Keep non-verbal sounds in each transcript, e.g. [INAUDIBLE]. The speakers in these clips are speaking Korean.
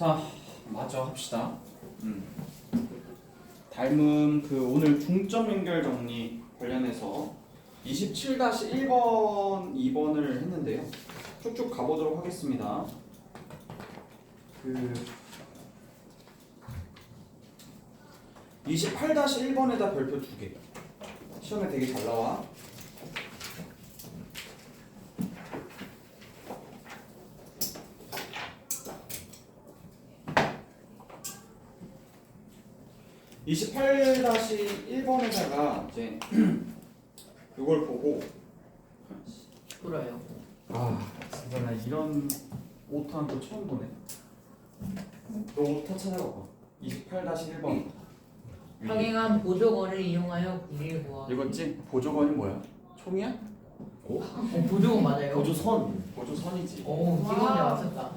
자, 마저 합시다. 음. 닮은 그 오늘 중점 연결 정리 관련해서 27-1번, 2번을 했는데요. 쭉쭉 가보도록 하겠습니다. 그 28-1번에다 별표 두 개. 시험에 되게 잘 나와. (28-1번에다가) 이제 [CLEARS THROAT] 이걸 보고 풀어요. 아 진짜 나 이런 오타는 또 처음 보네 너 오타 찾아봐봐 28-1번 평행한 보조건을 이용하여 구리를 구하기. 읽었지? 보조건이 뭐야? 총이야? 어, 보조건 맞아요. 보조선. 보조선이지 오, 지금이야 맞췄다.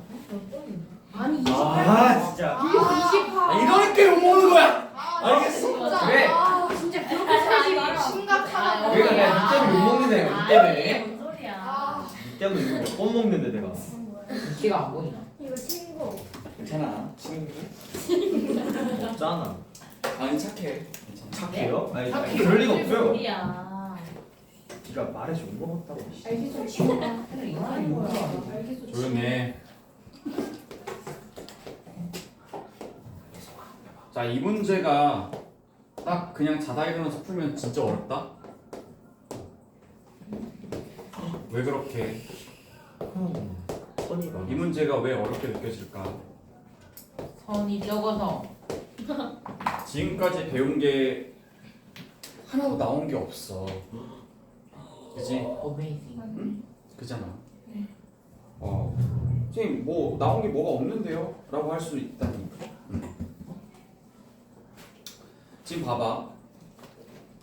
아니 28. 아 진짜. 이거 28. 이러니까 욕 먹는 거야. 알겠어? 진짜. 왜? 아, 진짜 그렇게 살지 마라. 심각하다. 왜 그래? 니 때문에 욕 먹는데 내가 니 때문에. 뭔 소리야. 아, 니 욕못 먹는데 내가. 키가 안 보이나? 이거 친구. 괜찮아 없잖아. 아니 착해 착해요? 아니 착해. 그럴 리가 없어요. 소리야. 네가 말해서 욕 먹었다고. 씨. 알겠어. 친구. 근데 이거 하는 거야. 뭐야? 알겠어. 조용해 자 이 문제가 딱 그냥 자다 일어나서 풀면 진짜 어렵다 왜 그렇게 선이가. 이 문제가 왜 어렵게 느껴질까 선이 적어서 지금까지 배운 게 하나도 나온 게 없어 그지? 어메이징. 그잖아. 어, 선생님 뭐 나온 게 뭐가 없는데요? 라고 할 수 있다니. 음. 지금 봐봐.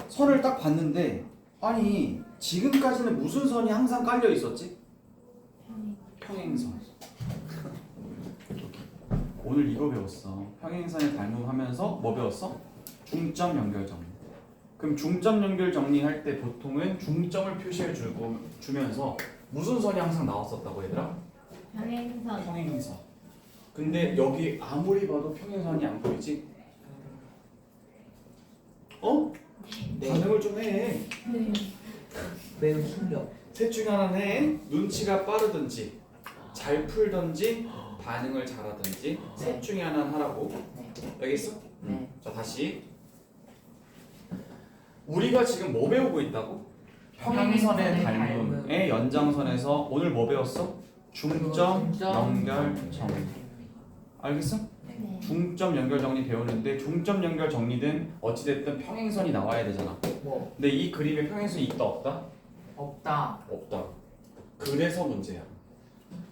선을 딱 봤는데 아니 지금까지는 무슨 선이 항상 깔려 있었지? 평행선. 오늘 이거 배웠어. 평행선을 닮음하면서 뭐 배웠어? 중점 연결 정리. 그럼 중점 연결 정리할 때 보통은 중점을 표시해 주고 주면서 무슨 선이 항상 나왔었다고 얘들아? 평행선. 평행선. 근데 여기 아무리 봐도 평행선이 안 보이지? 어? 반응을 좀 해. 네. 매우 힘력. 셋 중에 하나는 해. 눈치가 빠르든지 잘 풀든지 반응을 잘하든지 셋 중에 하나는 하라고. 네. 알겠어? 네. 자 다시 우리가 지금 뭐 배우고 있다고? 평행선의 닮음의 연장선에서 오늘 뭐 배웠어? 중점 연결 정리 알겠어? 네. 중점 연결 정리 배우는데 중점 연결 정리든 어찌됐든 평행선이 나와야 되잖아 뭐 근데 이 그림에 평행선이 있다 없다? 없다. 없다 그래서 문제야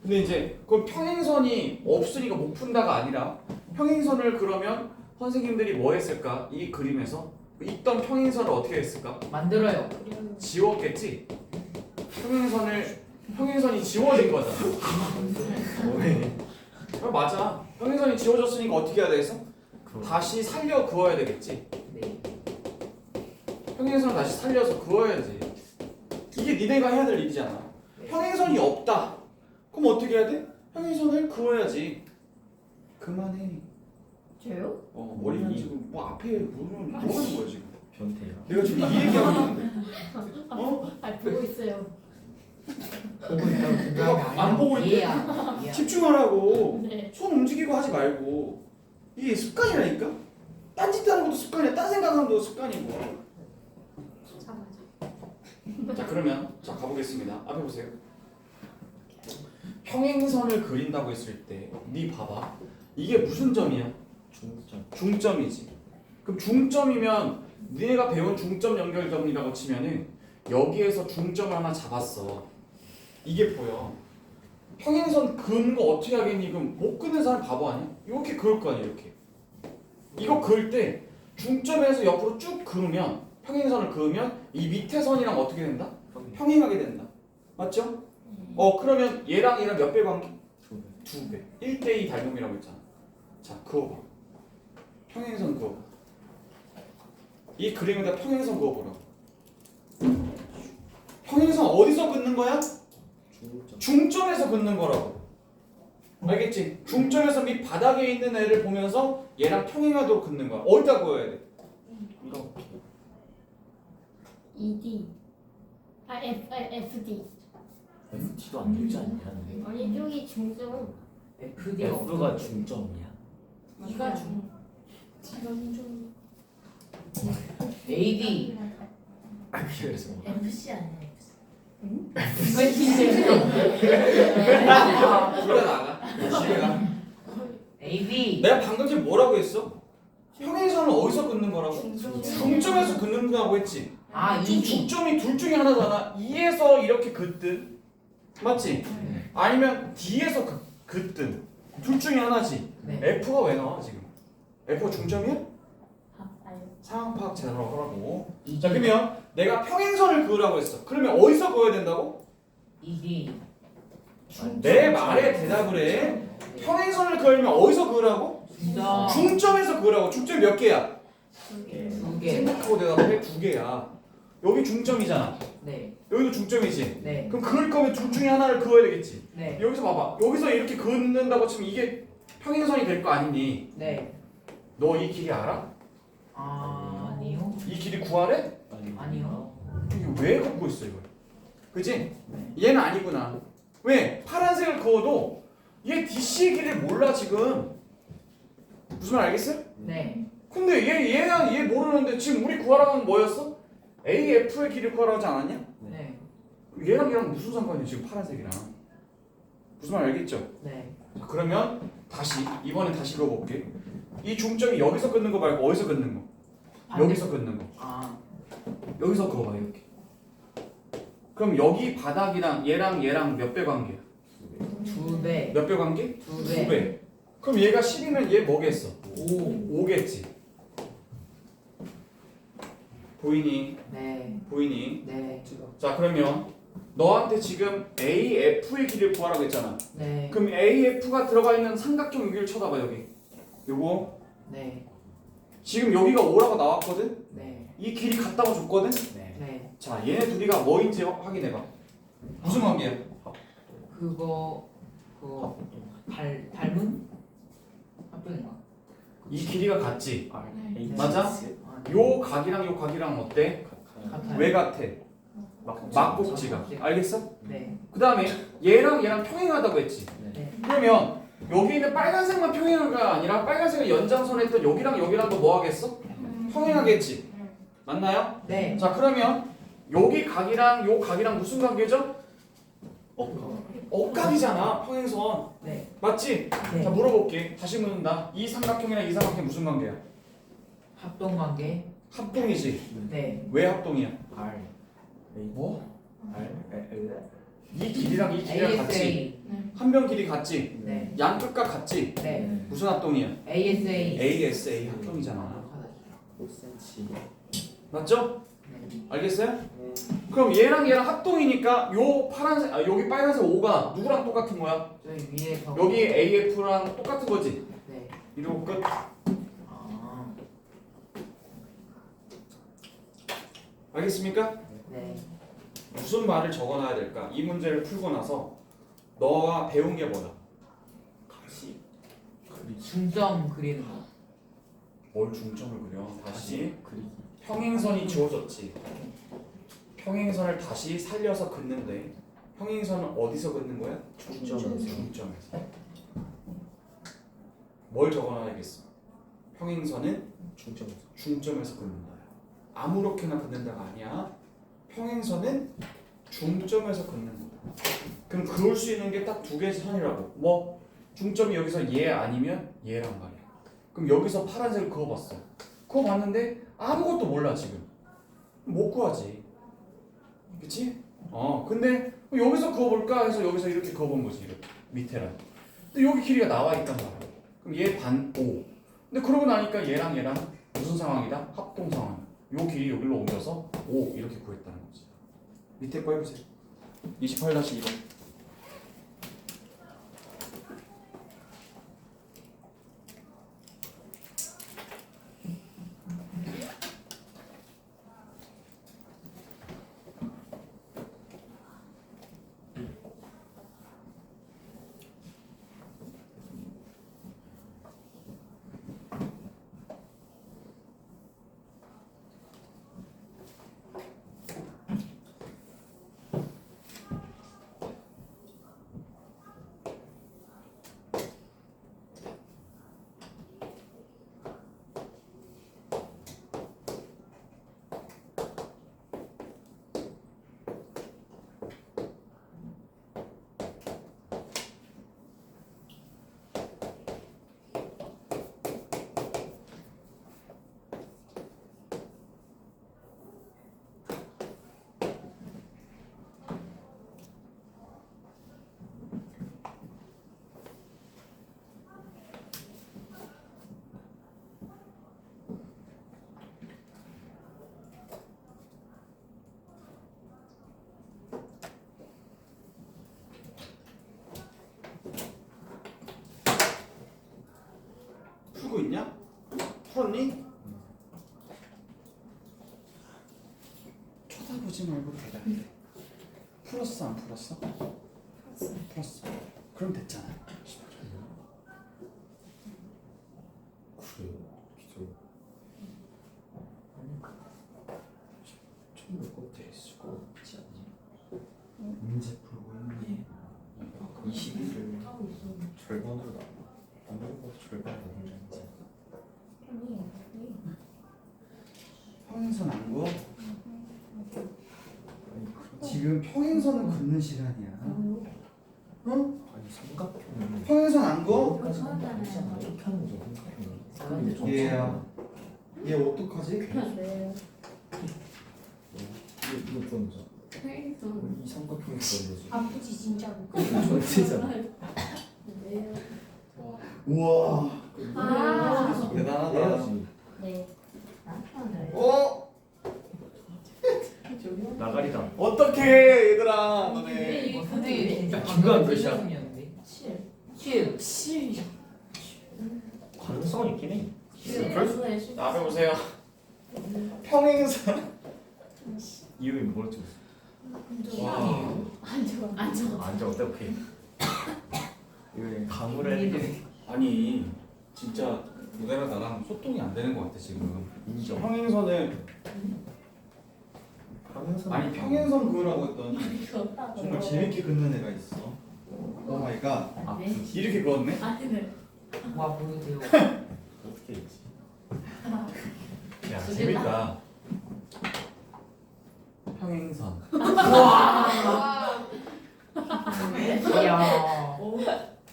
근데 이제 그럼 평행선이 없으니까 못 푼다가 아니라 평행선을 그러면 선생님들이 뭐 했을까? 이 그림에서 있던 평행선을 어떻게 했을까? 만들어요. 지웠겠지? 평행선을 평행선이 지워진 거잖아. 왜? 아, 맞아. 평행선이 지워졌으니까 어떻게 해야 되겠어? 다시 살려 그어야 되겠지. 네. 평행선을 다시 살려서 그어야지. 이게 니네가 해야 될 일이잖아. 평행선이 없다. 그럼 어떻게 해야 돼? 평행선을 그어야지. 그만해. 저요? 어, 머리는 지금 뭐 앞에 뭐는 뭐 하는 거야 지금? 변태야. 내가 지금 이 얘기하고 있는데. 어? 아 보고 있어요. 보고 있다고 그 내가 다음에 안 보고 있는데? 이해야. 이해야. 집중하라고. 네. 손 움직이고 하지 말고 이게 습관이라니까 딴짓하는 것도 습관이야 딴 생각하는 것도 습관이고. 자 그러면 자 가보겠습니다 앞에 보세요 평행선을 그린다고 했을 때 네 봐봐. 이게 무슨 점이야? 중점. 중점이지. 그럼 중점이면 니네가 배운 중점 연결점이라고 치면은 여기에서 중점을 하나 잡았어. 이게 보여. 평행선 그은 거 어떻게 하겠니? 그럼 못 끄는 사람 바보 아니야? 이렇게 그을 거 아니야 이렇게. 이거 그을 때 중점에서 옆으로 쭉 그으면 평행선을 그으면 이 밑에 선이랑 어떻게 된다? 평행하게 된다. 맞죠? 어 그러면 얘랑 얘랑 몇 배 관계? 두 배. 두 배. 1대2 닮음이라고 했잖아. 자, 그어봐. 평행선 그어봐. 이 그림에다 평행선 그어보라. 평행선 어디서 긋는 거야? 중점. 중점에서 긋는 거라고. 알겠지? 중점에서 밑 바닥에 있는 애를 보면서 얘랑 평행하도록 긋는 거야. 어디다 그어야 돼? 이거. ED 아 F 아, FD MT도 안 되지 않냐? 아니 저기 중점 FD F가 중점이야. E가 중 이건 좀 AD 아 그래서 FC 아니야 FC 이거 진짜 집에 나가. 집에 가. AD 내가 방금 전에 뭐라고 했어? 평행선은 어디서 긋는 거라고? 중점 중점에서 긋는다고 했지. 아 ED 중점이 둘 중에 하나잖아. 2에서 이렇게 긋든 맞지? 아니면 D에서 긋, 긋든 둘 중에 하나지. 네 F가 왜 나와 지금? F가 중점이야? 상황 파악 제대로 하라고. 자 그러면 내가 평행선을 그으라고 했어. 그러면 어디서 그어야 된다고? ED 내 말에 대답을 해. 평행선을 그으려면 어디서 그으라고? 중점 중점에서 그으라고. 중점 몇 개야? 두개 두개 생각하고 대답해 두 개야. 여기 중점이잖아. 네 여기도 중점이지. 네 그럼 그을 거면 둘 중에 하나를 그어야 되겠지. 네 여기서 봐봐. 여기서 이렇게 그는다고 치면 이게 평행선이 될 거 아니니? 네 너 이 길이 알아? 아, 아니요 이 길이 구하래? 아니요 이게 왜 걷고 있어 이걸? 그지? 네. 얘는 아니구나. 왜? 파란색을 그어도 얘 DC의 길을 몰라 지금. 무슨 말 알겠어요? 네 근데 얘 얘야 얘 모르는데 지금 우리 구하라고 하는 뭐였어? AF의 길을 구하라고 하지 않았냐? 네 얘랑 얘랑 무슨 상관이야 지금 파란색이랑? 무슨 말 알겠죠? 네 자, 그러면 다시 이번엔 다시 그어볼게. 이 중점이 여기서 끊는 거 말고 어디서 끊는 거? 여기서 끊는 거. 아 여기서 그어봐 이렇게. 그럼 여기 바닥이랑 얘랑 얘랑 몇 배 관계야? 두 배 몇 배 관계? 두두 배. 배. 그럼 얘가 10이면 얘 뭐겠어? 오 5겠지. 보이니? 네 보이니? 네 자 그러면 너한테 지금 AF의 길을 구하라고 했잖아. 네 그럼 AF가 들어가 있는 삼각형 여기를 쳐다봐 여기. 요거 네 지금 여기가 5라고 나왔거든? 네 이 길이 같다고 줬거든? 네. 네자 얘네 둘이가 뭐인지 확- 확인해 봐. 무슨 관계야? 그거 그거 닮 닮은 합병인가 이 길이가 같지? 네. 맞아? 아, 네. 요 각이랑 요 각이랑 어때? 같아요 왜 같아? 막 막꼭지가. 알겠어? 네 그 다음에 얘랑 얘랑 평행하다고 했지. 네. 그러면 여기 있는 빨간색만 평행한가 아니라 빨간색을 연장선에 있던 여기랑 여기랑도 뭐 하겠어? 평행하겠지. 맞나요? 네. 자 그러면 여기 각이랑 요 각이랑 무슨 관계죠? 억각이잖아 평행선. 네. 맞지? 네. 자 물어볼게. 다시 묻는다. 이 삼각형이랑 이 삼각형 무슨 관계야? 합동 관계 합동이지. 네 왜 합동이야? R 뭐? L 이 길이랑 이 길이랑 같이. ASA 한변 길이 같지. 네 양 끝과 같지. 네 무슨 합동이야? ASA ASA 합동이잖아. 5cm 맞죠? 네. 알겠어요? 그럼 얘랑 얘랑 합동이니까 요 파란색 아 여기 빨간색 5가 누구랑 똑같은 거야? 저희 위에서 여기 AF랑 똑같은 거지. 네 이러고 끝. 아, 알겠습니까? 네. 무슨 말을 적어놔야 될까? 이 문제를 풀고 나서 너가 배운 게 뭐야? 다시 그리기 중점 그리는 거. 뭘 중점을 그려? 다시 그리기 평행선이 지워졌지. 평행선을 다시 살려서 긋는데 평행선은 어디서 긋는 거야? 중점에서 중점에서. 뭘 적어놔야겠어? 평행선은 중점에서 중점에서 긋는다. 아무렇게나 긋는다가 아니야. 평행선은 중점에서 긋는 거다. 그럼 그을 수 있는 게 딱 두 개의 선이라고. 뭐 중점이 여기서 얘 아니면 얘란 말이야. 그럼 여기서 파란색을 그어봤어. 그어봤는데 아무것도 몰라 지금. 못 구하지. 그치? 어 근데 여기서 그어볼까 해서 여기서 이렇게 그어본 거지 이렇게 밑에랑. 근데 여기 길이가 나와 있단 말이야. 그럼 얘 반 5. 근데 그러고 나니까 얘랑 얘랑 무슨 상황이다? 합동 상황. 요 길이 여기로 옮겨서 5 이렇게 구했다는 거지. 밑에 거 해보세요. 28-2번. 풀었니? 쳐다보지 말고 대답해. 풀었어 안 풀었어? 풀었어. 그럼 됐잖아. 그래요. 기초. 처음에 꼭될 수가 없지 않니? 문제 풀고 있는 21을 절반으로 나눠. 나누고 절반 나누는 거. 평행선 안 그어? 아니 그렇 지. 지금 평행선을 긋는 시간이야. 응? 아니 삼각형은 평행선 안 삼각형은. 근데 저 얘야. 얘 어떡하지? 네. 이거 이거 좀 자. 평행선. 이 삼각형이 그거지. 아프지 진짜로. 전체잖아. 네. 우와. 아. 대단하다. 해야지. 네. 남편을. 어? 나가리다. 어떡해 얘들아 너네. 진짜 중요한 방금 글씨야. 틀렸는데. 7. 7. 가능성은 있긴 해. 나 앞에 보세요. 평행선. 이유이? 와. 안 좋아. 안 좋아. 안 적었대 오케이. 이거 해야 아니 진짜 너네랑 나랑 소통이 안 되는 것 같아 지금. 인정. 평행선을 평행선 아니 평행선 그으라고 했더니. 정말 재밌게 긋는 애가 있어. 오 마이 갓. 아 네. 이렇게 그었네? 아니네. 와 보여주세요. 어떻게 했지? 야 재밌다. 평행선. 이야.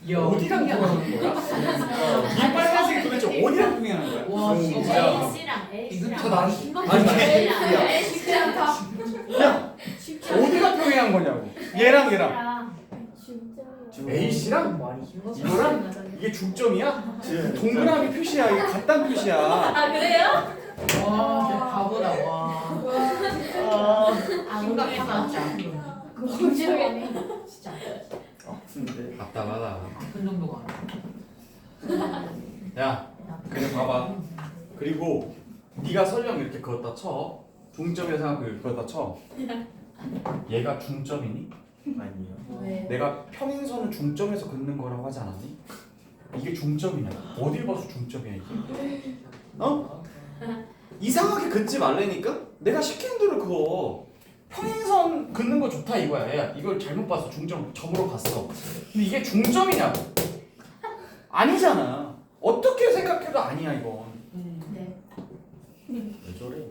이야. 어디랑 통하는 거야? 이 빨간색이 도대체 어디랑 통하는 거야? 와, 음, 진짜. A씨랑 이거 A씨랑. 저 신경 아니, A씨랑 쉽지. 야 어디가 평행한 거냐고? 얘랑 얘랑. 진짜. A 씨랑 많이 힘들어. 이거랑 이게 중점이야? 동그라미 표시야. 이게 같단 표시야. 아 그래요? 와, 진짜 바보다. 와. 아 심각하다. 진짜. 아픈데. 답답하다. 아픈 정도가 아니야. 야, 그래 봐봐. 그리고 네가 설령 이렇게 그었다 쳐. 중점이라 생각하고 그었다 쳐. [LAUGHS] 얘가 중점이니? 아니요. 왜? 내가 평행선을 중점에서 긋는 거라고 하지 않았니? 이게 중점이냐? 어딜 봐서 중점이야 이게? 어? 이상하게 긋지 말라니까? 내가 시키는 대로 그어. 평행선 긋는 거 좋다 이거야. 야, 이걸 잘못 봤어. 중점 점으로 갔어. 근데 이게 중점이냐고? 아니잖아. 어떻게 생각해도 아니야 이건. 네. 왜 저래?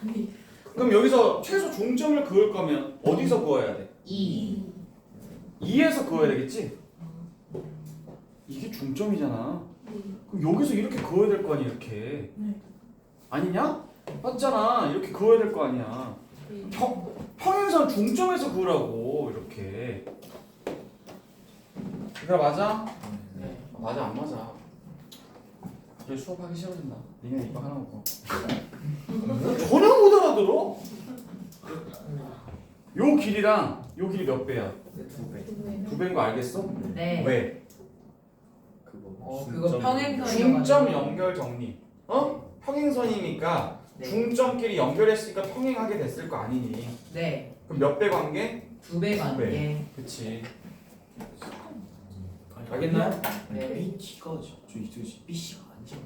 아니. 그럼 여기서 최소 중점을 그을 거면 어디서 그어야 돼? 2. 2에서 그어야 되겠지? 이게 중점이잖아. 그럼 여기서 이렇게 그어야 될 거 아니야 이렇게. 아니냐? 맞잖아. 이렇게 그어야 될 거 아니야. 평, 평행선 중점에서 그으라고 이렇게. 이거 맞아? 네. 맞아 안 맞아. 이제 수업하기 싫어진다. 니네 이거 하나 먹고. [LAUGHS] 전혀 못 알아들어. 요 길이랑 요 길이 몇 배야? 두 배. 두 배인 거 알겠어? 네. 왜? 그거. 어. 그거 평행선. 중점 연결 정리. 어? 평행선이니까 네. 중점끼리 연결했으니까 평행하게 됐을 거 아니니? 네. 그럼 몇 배 관계? 두배두 배. 관계. 그치. 알겠나요? 네. A T가 저 이제 B C가 아니잖아.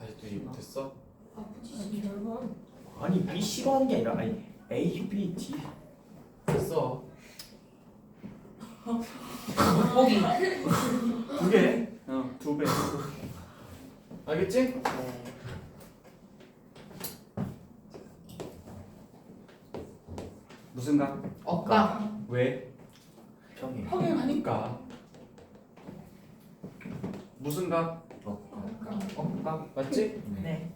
아직도 이해 못했어? 아프지 진짜로. 아니 B C가 하는 게 아니라 아니 A B T. 됐어. 곱보기. 두 개. 어, 두 배. 알겠지? 네. 무슨 각? 억각. 왜? 평행. 평행하니까. 무슨 각? 억각. 맞지? 네.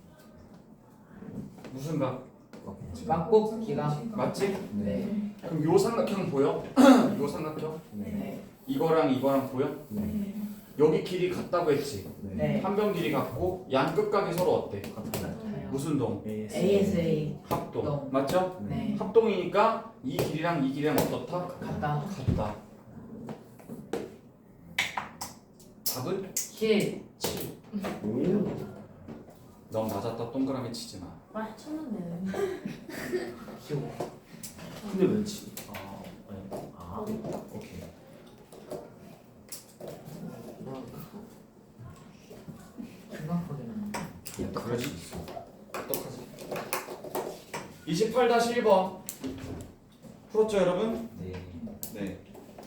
무슨 각? 막곱기가. 맞지? 네. 그럼 요 삼각형 보여? [CLEARS THROAT] 요 삼각형? 네. 이거랑 이거랑 보여? 네. 여기 길이 같다고 했지? 네. 한 변 길이 같고 양 끝각이 서로 어때? 같아요. 무슨 동? ASA. 합동. 동. 맞죠? 네. 합동이니까 이 길이랑 이 길이랑 어떻다? 같다. 같다. 답은 7. 7. 오. 넌 맞았다 동그라미 치지 마. 와 쳤는데. 귀여워. 근데 왜 치? 아, 네. 아, 오케이. 생각보다는 그럴 수 있어. 어떡하지? 28-1번 풀었죠 여러분?